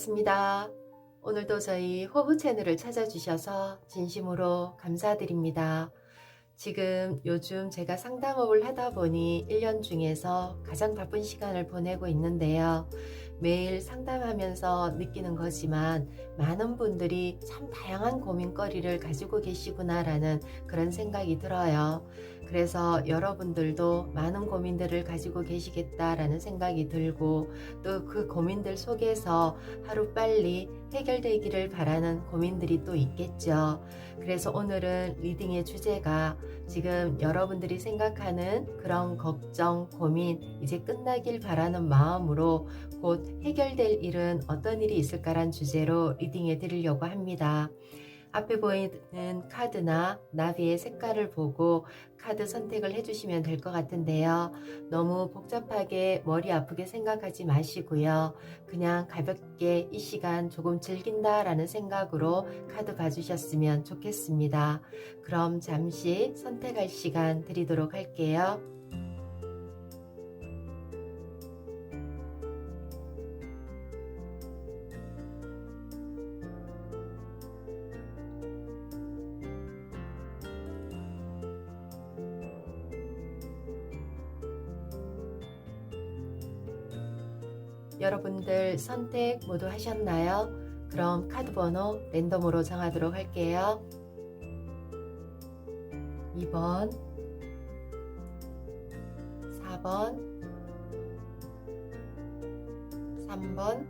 반갑습니다. 오늘도 저희 호부 채널을 찾아주셔서 진심으로 감사드립니다. 지금 요즘 제가 상담업을 하다 보니 1년 중에서 가장 바쁜 시간을 보내고 있는데요. 매일 상담하면서 느끼는 거지만 많은 분들이 참 다양한 고민거리를 가지고 계시구나라는 그런 생각이 들어요. 그래서 여러분들도 많은 고민들을 가지고 계시겠다라는 생각이 들고 또 그 고민들 속에서 하루빨리 해결되기를 바라는 고민들이 또 있겠죠. 그래서 오늘은 리딩의 주제가 지금 여러분들이 생각하는 그런 걱정, 고민 이제 끝나길 바라는 마음으로 곧 해결될 일은 어떤 일이 있을까란 주제로 리딩해 드리려고 합니다. 앞에 보이는 카드나 나비의 색깔을 보고 카드 선택을 해주시면 될 것 같은데요. 너무 복잡하게 머리 아프게 생각하지 마시고요. 그냥 가볍게 이 시간 조금 즐긴다라는 생각으로 카드 봐주셨으면 좋겠습니다. 그럼 잠시 선택할 시간 드리도록 할게요. 여러분들 선택 모두 하셨나요? 그럼 카드 번호 랜덤으로 정하도록 할게요. 2번, 4번, 3번,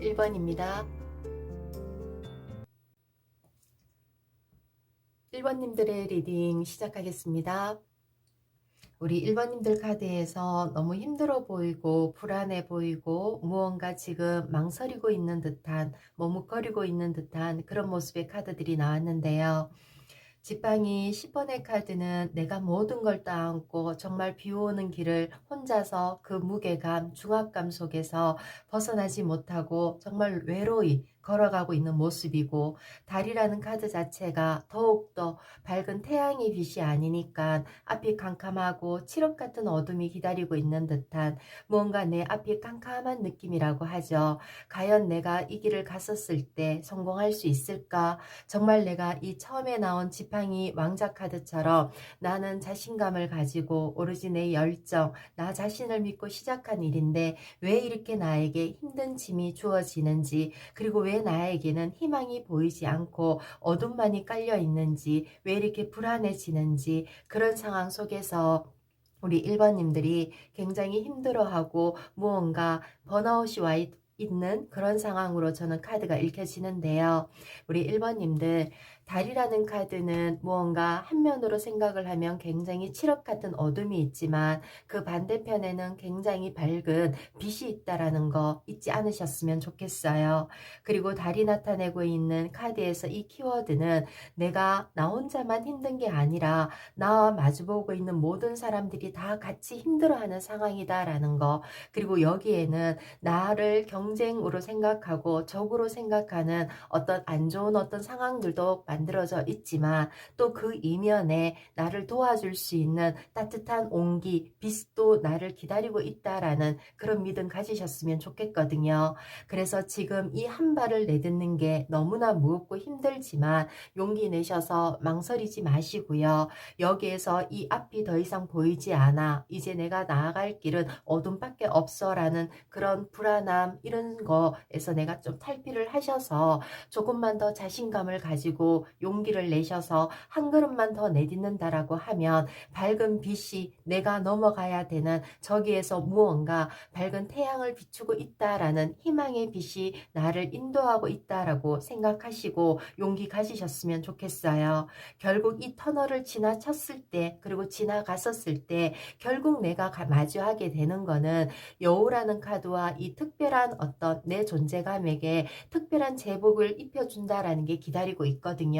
1번입니다. 1번님들의 리딩 시작하겠습니다. 우리 1번님들 카드에서 너무 힘들어 보이고 불안해 보이고 무언가 지금 망설이고 있는 듯한 머뭇거리고 있는 듯한 그런 모습의 카드들이 나왔는데요. 지팡이 10번의 카드는 내가 모든 걸 따안고 정말 비 오는 길을 혼자서 그 무게감, 중압감 속에서 벗어나지 못하고 정말 외로이 걸어가고 있는 모습이고 달이라는 카드 자체가 더욱더 밝은 태양의 빛이 아니니까 앞이 캄캄하고 칠흑 같은 어둠이 기다리고 있는 듯한 무언가 내 앞이 캄캄한 느낌이라고 하죠. 과연 내가 이 길을 갔었을 때 성공할 수 있을까? 정말 내가 이 처음에 나온 지팡이 왕자 카드처럼 나는 자신감을 가지고 오로지 내 열정, 나 자신을 믿고 시작한 일인데 왜 이렇게 나에게 힘든 짐이 주어지는지 그리고 왜 나에게는 희망이 보이지 않고 어둠만이 깔려 있는지 왜 이렇게 불안해지는지 그런 상황 속에서 우리 1번님들이 굉장히 힘들어하고 무언가 번아웃이 와 있, 있는 그런 상황으로 저는 카드가 읽혀지는데요. 우리 1번님들 달이라는 카드는 무언가 한 면으로 생각을 하면 굉장히 칠흑 같은 어둠이 있지만 그 반대편에는 굉장히 밝은 빛이 있다라는 거 잊지 않으셨으면 좋겠어요. 그리고 달이 나타내고 있는 카드에서 이 키워드는 내가 나 혼자만 힘든 게 아니라 나와 마주보고 있는 모든 사람들이 다 같이 힘들어하는 상황이다라는 거 그리고 여기에는 나를 경쟁으로 생각하고 적으로 생각하는 어떤 안 좋은 어떤 상황들도 만들어져 있지만 또 그 이면에 나를 도와줄 수 있는 따뜻한 온기, 빛도 나를 기다리고 있다라는 그런 믿음 가지셨으면 좋겠거든요. 그래서 지금 이 한 발을 내딛는 게 너무나 무겁고 힘들지만 용기 내셔서 망설이지 마시고요. 여기에서 이 앞이 더 이상 보이지 않아. 이제 내가 나아갈 길은 어둠밖에 없어라는 그런 불안함 이런 거에서 내가 좀 탈피를 하셔서 조금만 더 자신감을 가지고 용기를 내셔서 한 걸음만 더 내딛는다라고 하면 밝은 빛이 내가 넘어가야 되는 저기에서 무언가 밝은 태양을 비추고 있다라는 희망의 빛이 나를 인도하고 있다라고 생각하시고 용기 가지셨으면 좋겠어요. 결국 이 터널을 지나쳤을 때 그리고 지나갔었을 때 결국 내가 마주하게 되는 거는 여우라는 카드와 이 특별한 어떤 내 존재감에게 특별한 제복을 입혀준다라는 게 기다리고 있거든요.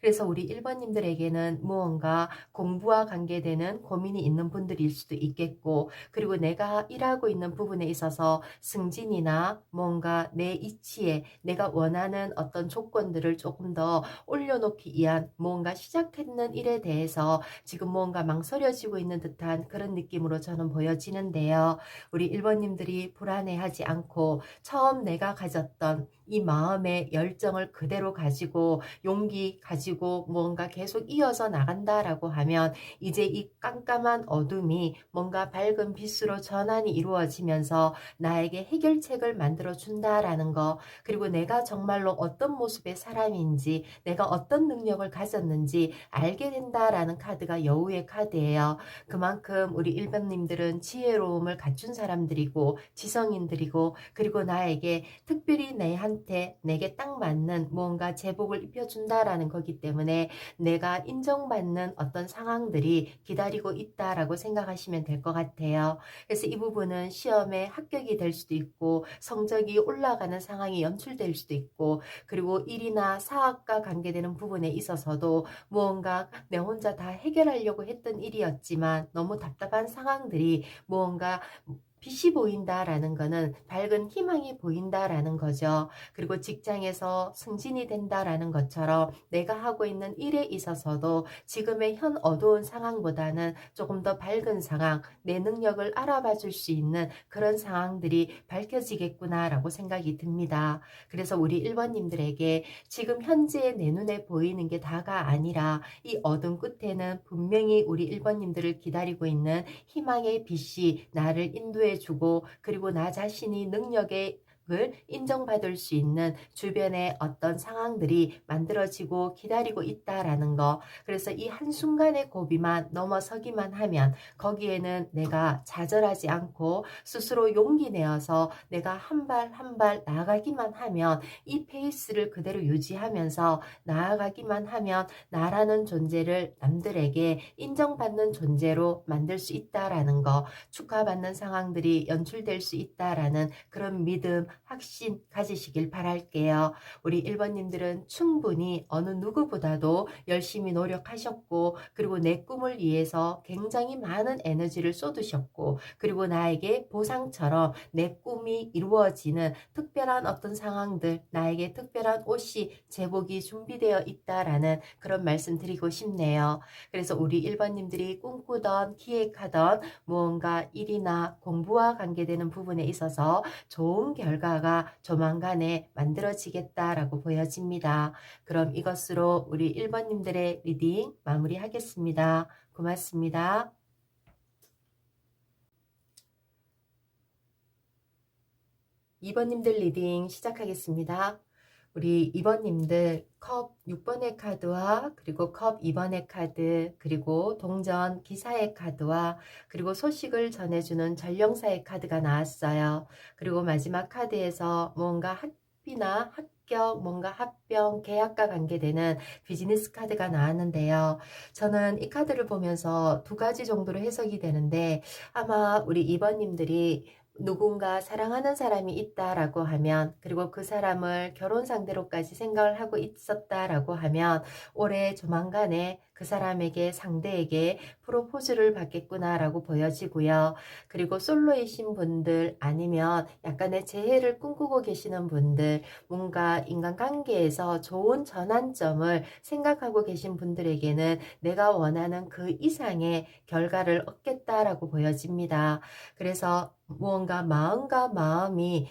그래서 우리 1번님들에게는 무언가 공부와 관계되는 고민이 있는 분들일 수도 있겠고, 그리고 내가 일하고 있는 부분에 있어서 승진이나 뭔가 내 이치에 내가 원하는 어떤 조건들을 조금 더 올려놓기 위한 뭔가 시작했는 일에 대해서 지금 뭔가 망설여지고 있는 듯한 그런 느낌으로 저는 보여지는데요. 우리 1번님들이 불안해하지 않고 처음 내가 가졌던 이 마음의 열정을 그대로 가지고 용기 가지고 뭔가 계속 이어서 나간다라고 하면 이제 이 깜깜한 어둠이 뭔가 밝은 빛으로 전환이 이루어지면서 나에게 해결책을 만들어 준다라는 거 그리고 내가 정말로 어떤 모습의 사람인지 내가 어떤 능력을 가졌는지 알게 된다라는 카드가 여우의 카드예요. 그만큼 우리 일반님들은 지혜로움을 갖춘 사람들이고 지성인들이고 그리고 나에게 특별히 내한 테 내게 딱 맞는 무언가 제복을 입혀준다라는 거기 때문에 내가 인정받는 어떤 상황들이 기다리고 있다라고 생각하시면 될 것 같아요. 그래서 이 부분은 시험에 합격이 될 수도 있고 성적이 올라가는 상황이 연출될 수도 있고 그리고 일이나 사업과 관계되는 부분에 있어서도 무언가 내 혼자 다 해결하려고 했던 일이었지만 너무 답답한 상황들이 무언가 빛이 보인다라는 거는 밝은 희망이 보인다라는 거죠. 그리고 직장에서 승진이 된다라는 것처럼 내가 하고 있는 일에 있어서도 지금의 현 어두운 상황보다는 조금 더 밝은 상황, 내 능력을 알아봐 줄 수 있는 그런 상황들이 밝혀지겠구나라고 생각이 듭니다. 그래서 우리 1번님들에게 지금 현재 내 눈에 보이는 게 다가 아니라 이 어둠 끝에는 분명히 우리 1번님들을 기다리고 있는 희망의 빛이 나를 인도해 주고 그리고 나 자신이 능력에 을 인정받을 수 있는 주변의 어떤 상황들이 만들어지고 기다리고 있다라는 거. 그래서 이 한순간의 고비만 넘어서기만 하면 거기에는 내가 좌절하지 않고 스스로 용기 내어서 내가 한 발 한 발 나아가기만 하면 이 페이스를 그대로 유지하면서 나아가기만 하면 나라는 존재를 남들에게 인정받는 존재로 만들 수 있다라는 거. 축하받는 상황들이 연출될 수 있다라는 그런 믿음, 확신 가지시길 바랄게요. 우리 1번님들은 충분히 어느 누구보다도 열심히 노력하셨고 그리고 내 꿈을 위해서 굉장히 많은 에너지를 쏟으셨고 그리고 나에게 보상처럼 내 꿈이 이루어지는 특별한 어떤 상황들 나에게 특별한 옷이 제복이 준비되어 있다라는 그런 말씀 드리고 싶네요. 그래서 우리 1번님들이 꿈꾸던 기획하던 무언가 일이나 공부와 관계되는 부분에 있어서 좋은 결과 결과가 조만간에 만들어지겠다라고 보여집니다. 그럼 이것으로 우리 1번님들의 리딩 마무리하겠습니다. 고맙습니다. 2번님들 리딩 시작하겠습니다. 우리 2번님들 컵 6번의 카드와 그리고 컵 2번의 카드 그리고 동전 기사의 카드와 그리고 소식을 전해주는 전령사의 카드가 나왔어요. 그리고 마지막 카드에서 뭔가 학비나 합격, 뭔가 합병, 계약과 관계되는 비즈니스 카드가 나왔는데요. 저는 이 카드를 보면서 두 가지 정도로 해석이 되는데 아마 우리 2번님들이 누군가 사랑하는 사람이 있다라고 하면 그리고 그 사람을 결혼 상대로까지 생각을 하고 있었다라고 하면 올해 조만간에 그 사람에게 상대에게 프로포즈를 받겠구나라고 보여지고요. 그리고 솔로이신 분들 아니면 약간의 재해를 꿈꾸고 계시는 분들 뭔가 인간관계에서 좋은 전환점을 생각하고 계신 분들에게는 내가 원하는 그 이상의 결과를 얻겠다라고 보여집니다. 그래서 무언가 마음과 마음이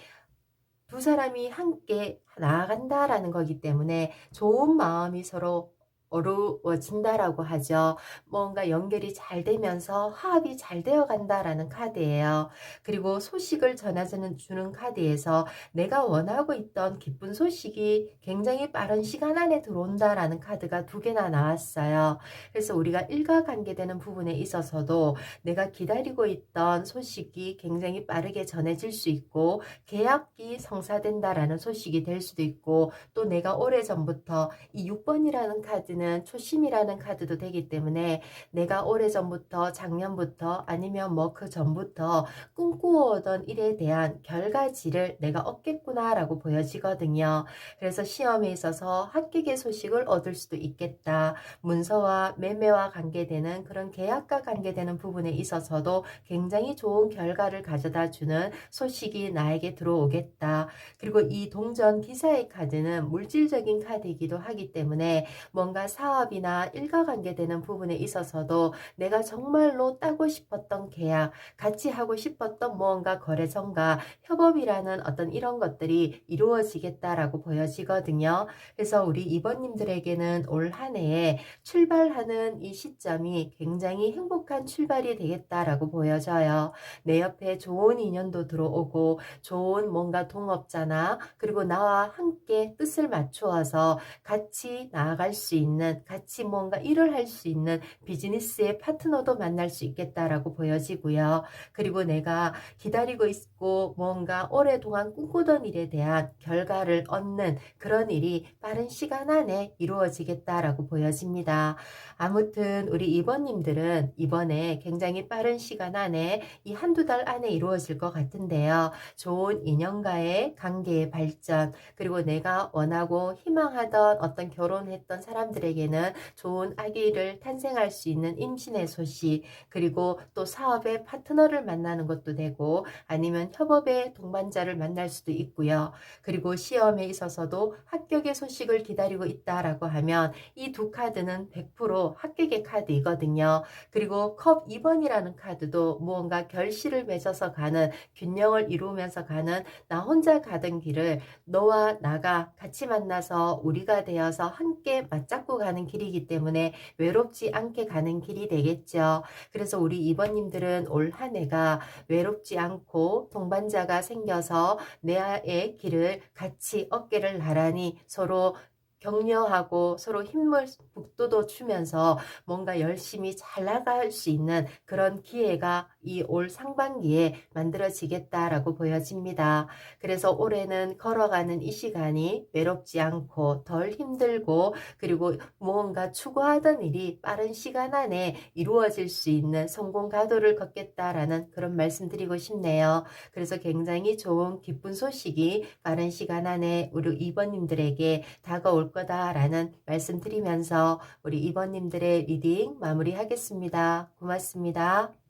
두 사람이 함께 나아간다라는 거기 때문에 좋은 마음이 서로 어려워진다라고 하죠. 뭔가 연결이 잘 되면서 화합이 잘 되어 간다라는 카드예요. 그리고 소식을 전해주는 주는 카드에서 내가 원하고 있던 기쁜 소식이 굉장히 빠른 시간 안에 들어온다라는 카드가 두 개나 나왔어요. 그래서 우리가 일과 관계되는 부분에 있어서도 내가 기다리고 있던 소식이 굉장히 빠르게 전해질 수 있고 계약이 성사된다라는 소식이 될 수도 있고 또 내가 오래전부터 이 6번이라는 카드 카드는 초심이라는 카드도 되기 때문에 내가 오래전부터 작년부터 아니면 뭐 그 전부터 꿈꾸어오던 일에 대한 결과지를 내가 얻겠구나 라고 보여지거든요. 그래서 시험에 있어서 합격의 소식을 얻을 수도 있겠다. 문서와 매매와 관계되는 그런 계약과 관계되는 부분에 있어서도 굉장히 좋은 결과를 가져다 주는 소식이 나에게 들어오겠다. 그리고 이 동전 기사의 카드는 물질적인 카드이기도 하기 때문에 뭔가 사업이나 일과 관계되는 부분에 있어서도 내가 정말로 따고 싶었던 계약, 같이 하고 싶었던 무언가 거래선과 협업이라는 어떤 이런 것들이 이루어지겠다라고 보여지거든요. 그래서 우리 이번님들에게는 올 한 해에 출발하는 이 시점이 굉장히 행복한 출발이 되겠다라고 보여져요. 내 옆에 좋은 인연도 들어오고 좋은 뭔가 동업자나 그리고 나와 함께 뜻을 맞추어서 같이 나아갈 수 있는 같이 뭔가 일을 할 수 있는 비즈니스의 파트너도 만날 수 있겠다라고 보여지고요. 그리고 내가 기다리고 있고 뭔가 오랫동안 꿈꾸던 일에 대한 결과를 얻는 그런 일이 빠른 시간 안에 이루어지겠다라고 보여집니다. 아무튼 우리 이번님들은 이번에 굉장히 빠른 시간 안에 이 한두 달 안에 이루어질 것 같은데요. 좋은 인연과의 관계의 발전, 그리고 내가 원하고 희망하던 어떤 결혼했던 사람들 에게는 좋은 아기를 탄생할 수 있는 임신의 소식, 그리고 또 사업의 파트너를 만나는 것도 되고, 아니면 협업의 동반자를 만날 수도 있고요. 그리고 시험에 있어서도 합격의 소식을 기다리고 있다라고 하면 이 두 카드는 100% 합격의 카드이거든요. 그리고 컵 2번이라는 카드도 무언가 결실을 맺어서 가는 균형을 이루면서 가는 나 혼자 가던 길을 너와 나가 같이 만나서 우리가 되어서 함께 맞잡고 가는 길이기 때문에 외롭지 않게 가는 길이 되겠죠. 그래서 우리 이번님들은 올 한 해가 외롭지 않고 동반자가 생겨서 내의 길을 같이 어깨를 나란히 서로 격려하고 서로 힘을 북돋워 주면서 뭔가 열심히 잘 나갈 수 있는 그런 기회가 이 올 상반기에 만들어지겠다라고 보여집니다. 그래서 올해는 걸어가는 이 시간이 외롭지 않고 덜 힘들고 그리고 무언가 추구하던 일이 빠른 시간 안에 이루어질 수 있는 성공 가도를 걷겠다라는 그런 말씀 드리고 싶네요. 그래서 굉장히 좋은 기쁜 소식이 빠른 시간 안에 우리 이번님들에게 다가올 거다라는 말씀 드리면서 우리 이번님들의 리딩 마무리하겠습니다. 고맙습니다.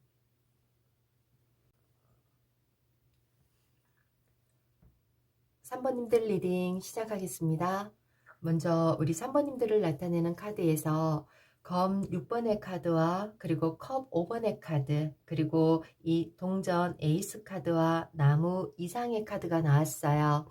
3번님들 리딩 시작하겠습니다. 먼저 우리 3번님들을 나타내는 카드에서 검 6번의 카드와 그리고 컵 5번의 카드 그리고 이 동전 에이스 카드와 나무 이상의 카드가 나왔어요.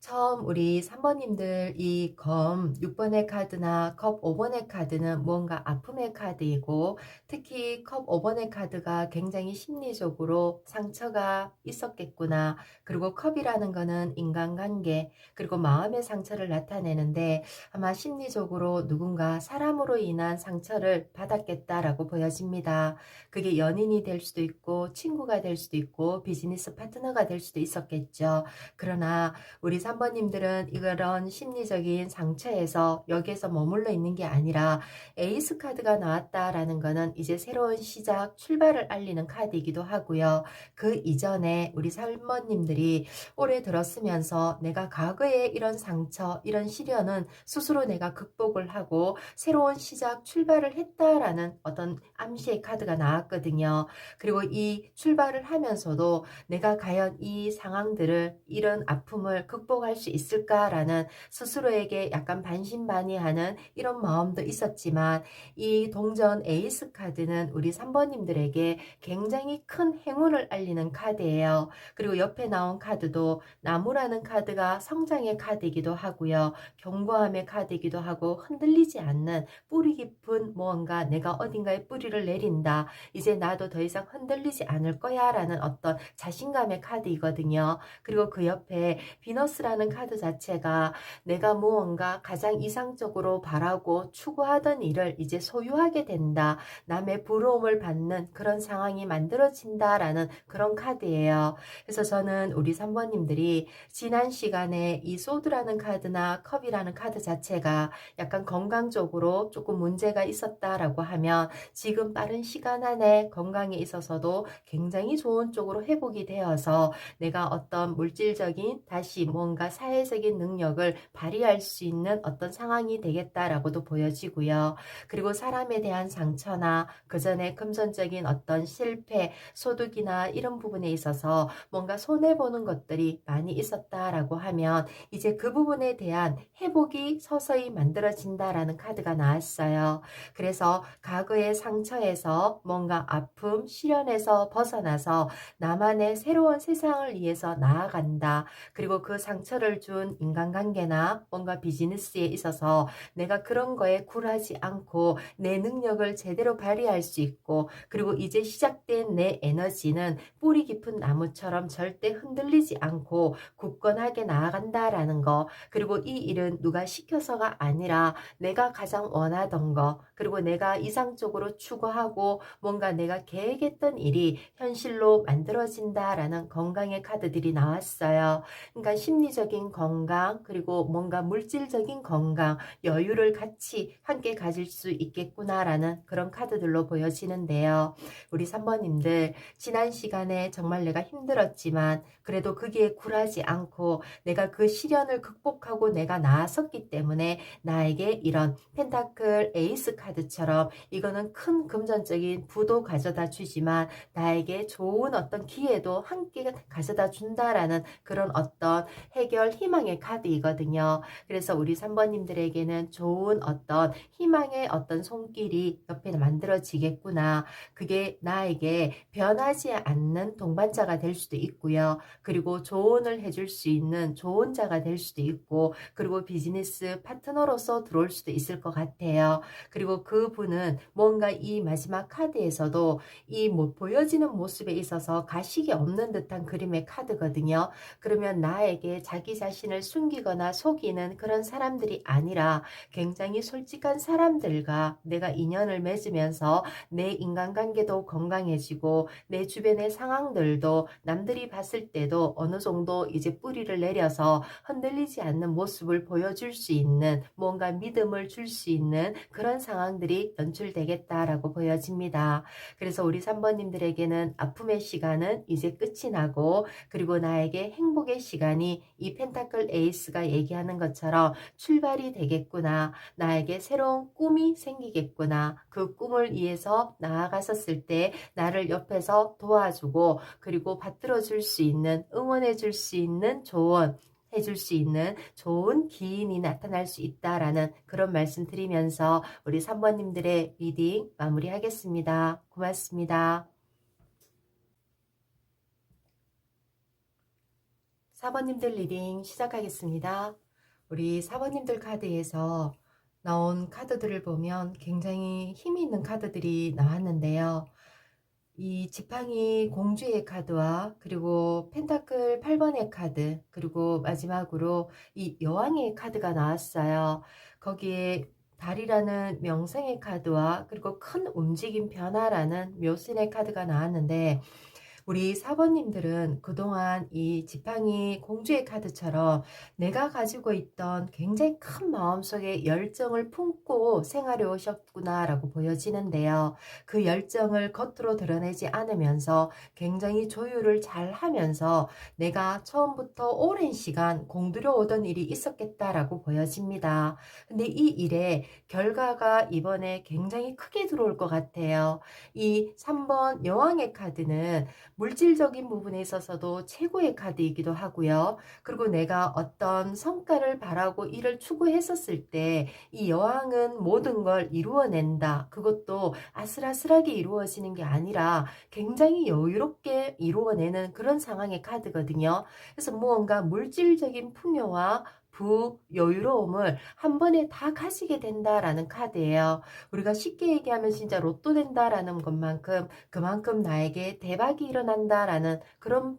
처음 우리 3번님들 이 검 6번의 카드나 컵 5번의 카드는 뭔가 아픔의 카드이고 특히 컵 5번의 카드가 굉장히 심리적으로 상처가 있었겠구나. 그리고 컵이라는 거는 인간관계 그리고 마음의 상처를 나타내는데 아마 심리적으로 누군가 사람으로 인한 상처를 받았겠다라고 보여집니다. 그게 연인이 될 수도 있고 친구가 될 수도 있고 비즈니스 파트너가 될 수도 있었겠죠. 그러나 우리 3번님들은 이런 심리적인 상처에서 여기에서 머물러 있는 게 아니라 에이스 카드가 나왔다라는 거는 이제 새로운 시작, 출발을 알리는 카드이기도 하고요. 그 이전에 우리 3번님들이 올해 들었으면서 내가 과거에 이런 상처, 이런 시련은 스스로 내가 극복을 하고 새로운 시작, 출발을 했다라는 어떤 암시의 카드가 나왔거든요. 그리고 이 출발을 하면서도 내가 과연 이 상황들을, 이런 아픔을 극복 극복할 수 있을까라는 스스로에게 약간 반신반의하는 이런 마음도 있었지만 이 동전 에이스 카드는 우리 3번님들에게 굉장히 큰 행운을 알리는 카드예요. 그리고 옆에 나온 카드도 나무라는 카드가 성장의 카드이기도 하고요. 경고함의 카드이기도 하고 흔들리지 않는 뿌리 깊은 무언가 내가 어딘가에 뿌리를 내린다. 이제 나도 더 이상 흔들리지 않을 거야 라는 어떤 자신감의 카드이거든요. 그리고 그 옆에 비너스라 소드라는 카드 자체가 내가 무언가 가장 이상적으로 바라고 추구하던 일을 이제 소유하게 된다. 남의 부러움을 받는 그런 상황이 만들어진다라는 그런 카드예요. 그래서 저는 우리 3번님들이 지난 시간에 이 소드라는 카드나 컵이라는 카드 자체가 약간 건강적으로 조금 문제가 있었다라고 하면 지금 빠른 시간 안에 건강에 있어서도 굉장히 좋은 쪽으로 회복이 되어서 내가 어떤 물질적인 다시 뭔가 사회적인 능력을 발휘할 수 있는 어떤 상황이 되겠다라고도 보여지고요. 그리고 사람에 대한 상처나 그 전에 금전적인 어떤 실패, 소득이나 이런 부분에 있어서 뭔가 손해보는 것들이 많이 있었다라고 하면 이제 그 부분에 대한 회복이 서서히 만들어진다라는 카드가 나왔어요. 그래서 과거의 상처에서 뭔가 아픔, 시련에서 벗어나서 나만의 새로운 세상을 위해서 나아간다. 그리고 그 상처 를 준 인간관계나 뭔가 비즈니스에 있어서 내가 그런 거에 굴하지 않고 내 능력을 제대로 발휘할 수 있고 그리고 이제 시작된 내 에너지는 뿌리 깊은 나무처럼 절대 흔들리지 않고 굳건하게 나아간다라는 거 그리고 이 일은 누가 시켜서가 아니라 내가 가장 원하던 거 그리고 내가 이상적으로 추구하고 뭔가 내가 계획했던 일이 현실로 만들어진다라는 건강의 카드들이 나왔어요. 그러니까 심리적 인 건강 그리고 뭔가 물질적인 건강 여유를 같이 함께 가질 수 있겠구나라는 그런 카드들로 보여지는데요. 우리 3번님들 지난 시간에 정말 내가 힘들었지만 그래도 거기에 굴하지 않고 내가 그 시련을 극복하고 내가 나았었기 때문에 나에게 이런 펜타클 에이스 카드처럼 이거는 큰 금전적인 부도 가져다 주지만 나에게 좋은 어떤 기회도 함께 가져다 준다라는 그런 어떤 해결 희망의 카드이거든요. 그래서 우리 3번님들에게는 좋은 어떤 희망의 어떤 손길이 옆에 만들어지겠구나. 그게 나에게 변하지 않는 동반자가 될 수도 있고요. 그리고 조언을 해줄 수 있는 조언자가 될 수도 있고, 그리고 비즈니스 파트너로서 들어올 수도 있을 것 같아요. 그리고 그분은 뭔가 이 마지막 카드에서도 이 뭐 보여지는 모습에 있어서 가식이 없는 듯한 그림의 카드거든요. 그러면 나에게 자기 자신을 숨기거나 속이는 그런 사람들이 아니라 굉장히 솔직한 사람들과 내가 인연을 맺으면서 내 인간관계도 건강해지고 내 주변의 상황들도 남들이 봤을 때도 어느 정도 이제 뿌리를 내려서 흔들리지 않는 모습을 보여줄 수 있는 뭔가 믿음을 줄 수 있는 그런 상황들이 연출되겠다라고 보여집니다. 그래서 우리 3번님들에게는 아픔의 시간은 이제 끝이 나고 그리고 나에게 행복의 시간이 이 펜타클 에이스가 얘기하는 것처럼 출발이 되겠구나. 나에게 새로운 꿈이 생기겠구나. 그 꿈을 위해서 나아갔었을 때 나를 옆에서 도와주고 그리고 받들어 줄 수 있는 응원해 줄 수 있는 조언 해줄 수 있는 좋은 기인이 나타날 수 있다라는 그런 말씀 드리면서 우리 3번님들의 리딩 마무리하겠습니다. 고맙습니다. 4번님들 리딩 시작하겠습니다. 우리 4번님들 카드에서 나온 카드들을 보면 굉장히 힘이 있는 카드들이 나왔는데요. 이 지팡이 공주의 카드와 그리고 펜타클 8번의 카드 그리고 마지막으로 이 여왕의 카드가 나왔어요. 거기에 달이라는 명성의 카드와 그리고 큰 움직임 변화라는 묘신의 카드가 나왔는데 우리 사번님들은 그동안 이 지팡이 공주의 카드처럼 내가 가지고 있던 굉장히 큰 마음속에 열정을 품고 생활해 오셨구나 라고 보여지는데요. 그 열정을 겉으로 드러내지 않으면서 굉장히 조율을 잘 하면서 내가 처음부터 오랜 시간 공들여 오던 일이 있었겠다라고 보여집니다. 근데 이 일의 결과가 이번에 굉장히 크게 들어올 것 같아요. 이 3번 여왕의 카드는 물질적인 부분에 있어서도 최고의 카드이기도 하고요. 그리고 내가 어떤 성과를 바라고 일을 추구했었을 때 이 여왕은 모든 걸 이루어낸다. 그것도 아슬아슬하게 이루어지는 게 아니라 굉장히 여유롭게 이루어내는 그런 상황의 카드거든요. 그래서 무언가 물질적인 풍요와 부 여유로움을 한 번에 다 가지게 된다라는 카드예요. 우리가 쉽게 얘기하면 진짜 로또 된다라는 것만큼 그만큼 나에게 대박이 일어난다라는 그런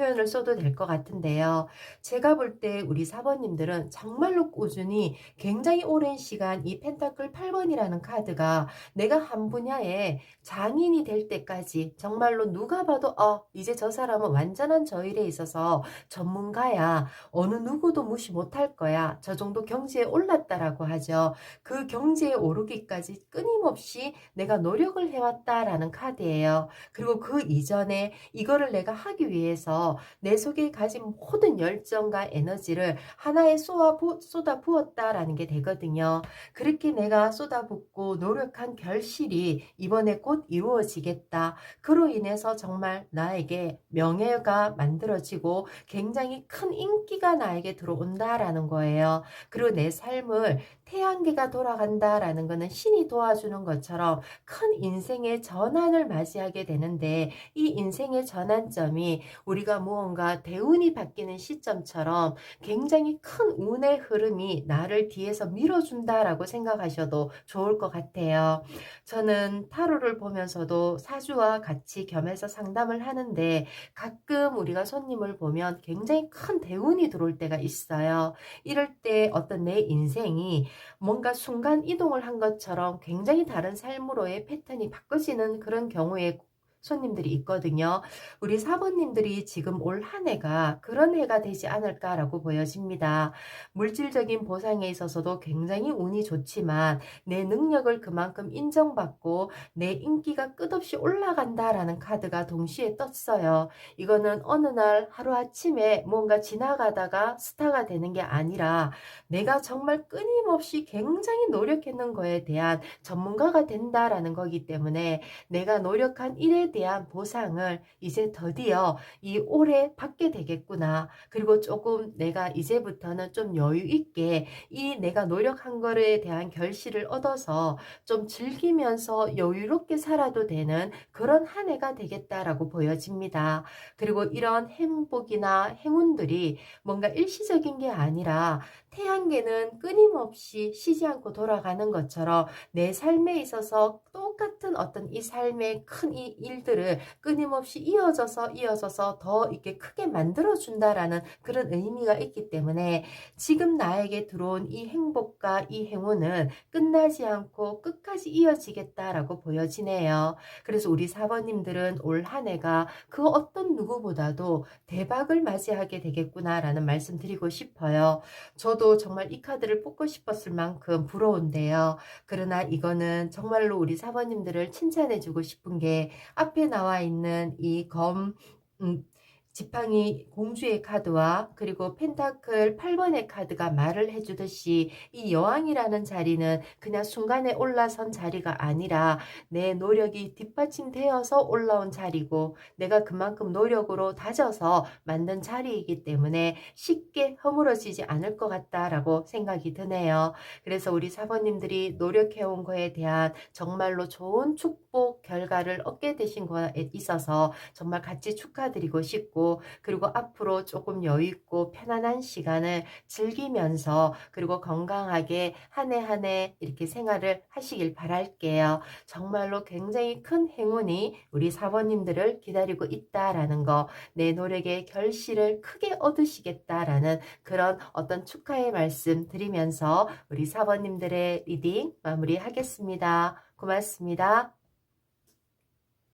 표현을 써도 될 것 같은데요. 제가 볼 때 우리 사번님들은 정말로 꾸준히 굉장히 오랜 시간 이 펜타클 8번이라는 카드가 내가 한 분야에 장인이 될 때까지 정말로 누가 봐도 어 이제 저 사람은 완전한 저 일에 있어서 전문가야 어느 누구도 무시 못할 거야 저 정도 경지에 올랐다라고 하죠. 그 경지에 오르기까지 끊임없이 내가 노력을 해왔다라는 카드예요. 그리고 그 이전에 이거를 내가 하기 위해서 내 속에 가진 모든 열정과 에너지를 하나에 쏟아, 부, 쏟아 부었다라는 게 되거든요. 그렇게 내가 쏟아붓고 노력한 결실이 이번에 곧 이루어지겠다. 그로 인해서 정말 나에게 명예가 만들어지고 굉장히 큰 인기가 나에게 들어온다라는 거예요. 그리고 내 삶을 태양계가 돌아간다라는 것은 신이 도와주는 것처럼 큰 인생의 전환을 맞이하게 되는데 이 인생의 전환점이 우리가 무언가 대운이 바뀌는 시점처럼 굉장히 큰 운의 흐름이 나를 뒤에서 밀어준다라고 생각하셔도 좋을 것 같아요. 저는 타로를 보면서도 사주와 같이 겸해서 상담을 하는데 가끔 우리가 손님을 보면 굉장히 큰 대운이 들어올 때가 있어요. 이럴 때 어떤 내 인생이 뭔가 순간 이동을 한 것처럼 굉장히 다른 삶으로의 패턴이 바꿔지는 그런 경우에 손님들이 있거든요. 우리 사모님들이 지금 올 한 해가 그런 해가 되지 않을까라고 보여집니다. 물질적인 보상에 있어서도 굉장히 운이 좋지만 내 능력을 그만큼 인정받고 내 인기가 끝없이 올라간다라는 카드가 동시에 떴어요. 이거는 어느 날 하루아침에 뭔가 지나가다가 스타가 되는 게 아니라 내가 정말 끊임없이 굉장히 노력했는 거에 대한 전문가가 된다라는 거기 때문에 내가 노력한 일에 대한 보상을 이제 드디어 이 올해 받게 되겠구나. 그리고 조금 내가 이제부터는 좀 여유 있게 이 내가 노력한 거에 대한 결실을 얻어서 좀 즐기면서 여유롭게 살아도 되는 그런 한 해가 되겠다라고 보여집니다. 그리고 이런 행복이나 행운들이 뭔가 일시적인 게 아니라 태양계는 끊임없이 쉬지 않고 돌아가는 것처럼 내 삶에 있어서 똑같은 어떤 이 삶의 큰 이 일들을 끊임없이 이어져서 이어져서 더 이렇게 크게 만들어준다라는 그런 의미가 있기 때문에 지금 나에게 들어온 이 행복과 이 행운은 끝나지 않고 끝까지 이어지겠다라고 보여지네요. 그래서 우리 사번님들은 올 한 해가 그 어떤 누구보다도 대박을 맞이하게 되겠구나라는 말씀 드리고 싶어요. 저도 정말 이 카드를 뽑고 싶었을 만큼 부러운데요. 그러나 이거는 정말로 우리 사번님들을 칭찬해주고 싶은 게 앞에 나와 있는 이검 음, 지팡이 공주의 카드와 그리고 펜타클 8번의 카드가 말을 해주듯이 이 여왕이라는 자리는 그냥 순간에 올라선 자리가 아니라 내 노력이 뒷받침되어서 올라온 자리고 내가 그만큼 노력으로 다져서 만든 자리이기 때문에 쉽게 허물어지지 않을 것 같다라고 생각이 드네요. 그래서 우리 사모님들이 노력해온 거에 대한 정말로 좋은 축복 결과를 얻게 되신 거에 있어서 정말 같이 축하드리고 싶고 그리고 앞으로 조금 여유 있고 편안한 시간을 즐기면서 그리고 건강하게 한 해 한 해 이렇게 생활을 하시길 바랄게요. 정말로 굉장히 큰 행운이 우리 사모님들을 기다리고 있다라는 거, 내 노력의 결실을 크게 얻으시겠다라는 그런 어떤 축하의 말씀 드리면서 우리 사모님들의 리딩 마무리하겠습니다. 고맙습니다.